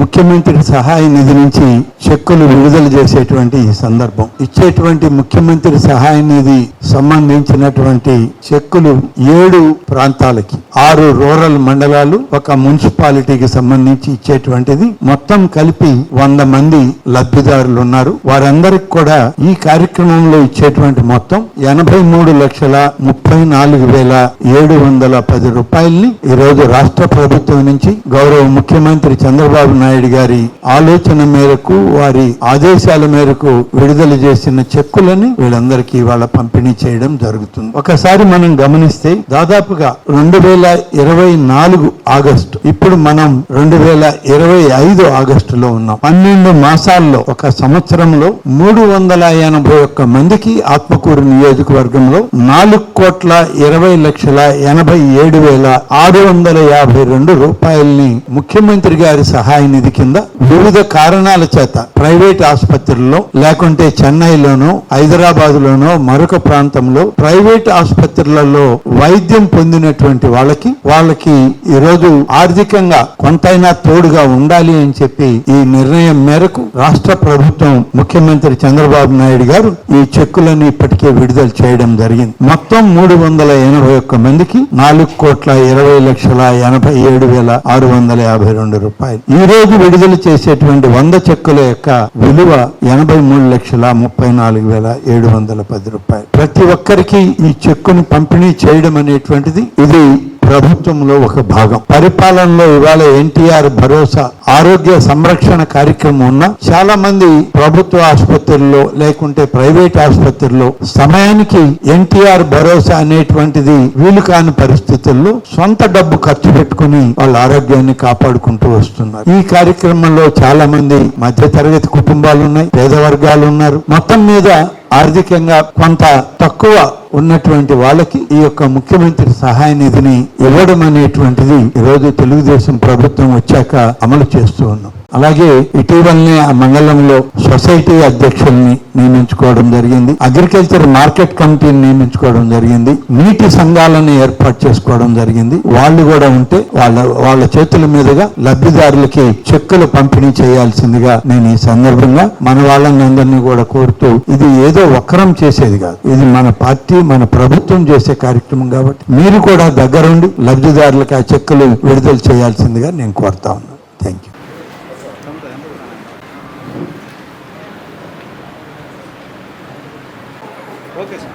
ముఖ్యమంత్రి సహాయ నిధి నుంచి చెక్కులు విడుదల చేసేటువంటి ఈ సందర్భం. ఇచ్చేటువంటి ముఖ్యమంత్రి సహాయ నిధి సంబంధించినటువంటి చెక్కులు ఏడు ప్రాంతాలకి ఆరు రూరల్ మండలాలు ఒక మున్సిపాలిటీకి సంబంధించి ఇచ్చేటువంటిది. మొత్తం కలిపి వంద మంది లబ్ధిదారులు ఉన్నారు. వారందరికి కూడా ఈ కార్యక్రమంలో ఇచ్చేటువంటి మొత్తం ఎనభై మూడు లక్షల ముప్పై నాలుగు వేల ఏడు వందల పది రూపాయల్ని ఈ రోజు రాష్ట్ర ప్రభుత్వం నుంచి గౌరవ ముఖ్యమంత్రి చంద్రబాబు నాయుడు నాయుడు గారి ఆలోచన మేరకు వారి ఆదేశాల మేరకు విడుదల చేసిన చెక్కులని వీళ్ళందరికీ వాళ్ళ పంపిణీ చేయడం జరుగుతుంది. ఒకసారి మనం గమనిస్తే దాదాపుగా రెండు వేల ఇరవై నాలుగు ఆగస్టు ఇప్పుడు మనం రెండు వేల ఇరవై ఐదు ఆగస్టులో ఉన్నాం. పన్నెండు మాసాల్లో ఒక సంవత్సరంలో మూడు వందల ఎనభై ఒక్క మందికి ఆత్మకూరు నియోజకవర్గంలో నాలుగు కోట్ల ఇరవై లక్షల ఎనభై ఏడు వేల ఆరు వందల యాభై రెండు రూపాయల్ని ముఖ్యమంత్రి గారి సహాయం నిధి కింద వివిధ కారణాల చేత ప్రైవేట్ ఆసుపత్రుల్లో లేకుంటే చెన్నైలోనో హైదరాబాద్ లోనో మరొక ప్రాంతంలో ప్రైవేట్ ఆసుపత్రులలో వైద్యం పొందినటువంటి వాళ్ళకి వాళ్ళకి ఈ రోజు ఆర్థికంగా కొంతైనా తోడుగా ఉండాలి అని చెప్పి ఈ నిర్ణయం మేరకు రాష్ట్ర ప్రభుత్వం ముఖ్యమంత్రి చంద్రబాబు నాయుడు గారు ఈ చెక్కులను ఇప్పటికే విడుదల చేయడం జరిగింది. మొత్తం మూడు వందల ఎనభై ఒక్క మందికి నాలుగు కోట్ల ఇరవై లక్షల ఎనభై ఏడు వేల ఆరు వందల యాభై రెండు రూపాయలు. రోజు విడుదల చేసేటువంటి వంద చెక్కుల యొక్క విలువ ఎనభై మూడు లక్షల ముప్పై నాలుగు వేల ఏడు వందల పది రూపాయలు. ప్రతి ఒక్కరికి ఈ చెక్కును పంపిణీ చేయడం అనేటువంటిది ఇది ప్రభుత్వంలో ఒక భాగం. పరిపాలనలో ఇవాళ ఎన్టీఆర్ భరోసా ఆరోగ్య సంరక్షణ కార్యక్రమం ఉన్న చాలా మంది ప్రభుత్వ ఆసుపత్రుల్లో లేకుంటే ప్రైవేట్ ఆసుపత్రుల్లో సమయానికి ఎన్టీఆర్ భరోసా అనేటువంటిది వీలు కాని పరిస్థితుల్లో సొంత డబ్బు ఖర్చు పెట్టుకుని వాళ్ళ ఆరోగ్యాన్ని కాపాడుకుంటూ వస్తున్నారు. ఈ కార్యక్రమంలో చాలా మంది మధ్య తరగతి కుటుంబాలు ఉన్నాయి పేద వర్గాలు ఉన్నారు. మొత్తం మీద ఆర్థికంగా కొంత తక్కువ ఉన్నటువంటి వాళ్ళకి ఈ యొక్క ముఖ్యమంత్రి సహాయ నిధిని ఇవ్వడం అనేటువంటిది ఈరోజు తెలుగుదేశం ప్రభుత్వం వచ్చాక అమలు చేస్తూ ఉన్నాం. అలాగే ఇటీవలనే ఆ మండలంలో సొసైటీ అధ్యక్షుల్ని నియమించుకోవడం జరిగింది. అగ్రికల్చర్ మార్కెట్ కమిటీని నియమించుకోవడం జరిగింది. నీటి సంఘాలను ఏర్పాటు చేసుకోవడం జరిగింది. వాళ్ళు కూడా ఉంటే వాళ్ళ వాళ్ళ చేతుల మీదుగా లబ్ధిదారులకి చెక్కులు పంపిణీ చేయాల్సిందిగా నేను ఈ సందర్భంగా మన వాళ్ళని అందరినీ కూడా కోరుతూ ఇది ఏదో వక్రం చేసేది కాదు. ఇది మన పార్టీ మన ప్రభుత్వం చేసే కార్యక్రమం కాబట్టి మీరు కూడా దగ్గరుండి లబ్ధిదారులకు ఆ చెక్కులు విడుదల చేయాల్సిందిగా నేను కోరుతా ఉన్నాను థ్యాంక్ యూ ఓకే సార్